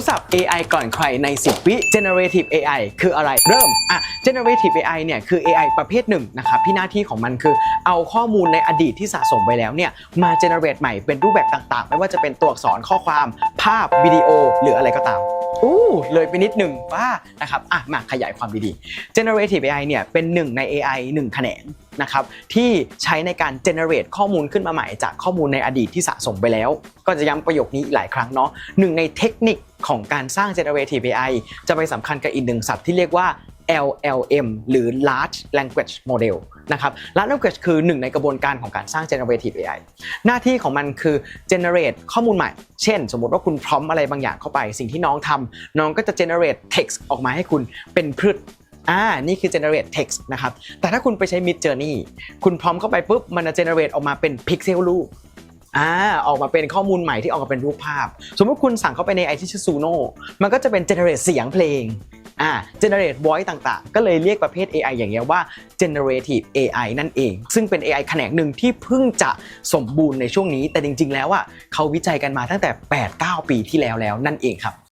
รู้ศัพท์ AI ก่อนใครใน 10 วิ generative AI คืออะไร เริ่ม อะ generative AI เนี่ยคือ AI ประเภทหนึ่งนะครับที่หน้าที่ของมันคือเอาข้อมูลในอดีตที่สะสมไปแล้วเนี่ยมา generate ใหม่เป็นรูปแบบต่างๆ ไม่ว่าจะเป็นตัวอักษรข้อความ ภาพวิดีโอ หรืออะไรก็ตาม อู้เลยไปนิดหนึ่งว่านะครับอะมาขยายความดีๆ generative AI เนี่ยเป็นหนึ่งใน AI หนึ่งแขนงนะครับที่ใช้ในการ generate ข้อมูลขึ้นมาใหม่จากข้อมูลในอดีตที่สะสมไปแล้ว ก็จะย้ำประโยคนี้อีกหลายครั้งเนาะหนึ่งในเทคนิคของการสร้าง generative AI จะไปสำคัญกับอีกหนึ่งศัพท์ที่เรียกว่า LLM หรือ Large Language Model นะครับ Large Language คือหนึ่งในกระบวนการของการสร้าง generative AI หน้าที่ของมันคือ generate ข้อมูลใหม่ เช่น สมมติว่าคุณพร้อมอะไรบางอย่างเข้าไป สิ่งที่น้องทำน้องก็จะ generate text ออกมาให้คุณเป็นพืชอ่า นี่คือ generate text นะครับ แต่ถ้าคุณไปใช้ Mid Journey คุณพร้อมเข้าไปปุ๊บ มันจะ generate ออกมาเป็น pixel รูป อ่าออกมาเป็นข้อมูลใหม่ที่ออกมาเป็นรูปภาพ สมมติคุณสั่งเข้าไปในไอที่ชื่อซูโน่มันก็จะเป็นเจเนเรตเสียงเพลงอ่า generate voice ต่างๆ ก็เลยเรียกประเภท AI อย่างเงี้ยว่า generative AI นั่นเอง ซึ่งเป็น AI แขนงหนึ่งที่เพิ่งจะสมบูรณ์ในช่วงนี้ แต่จริง ๆ แล้วอะเขาวิจัยกันมาตั้งแต่ 8-9 ปีที่แล้วแล้วนั่นเองครับ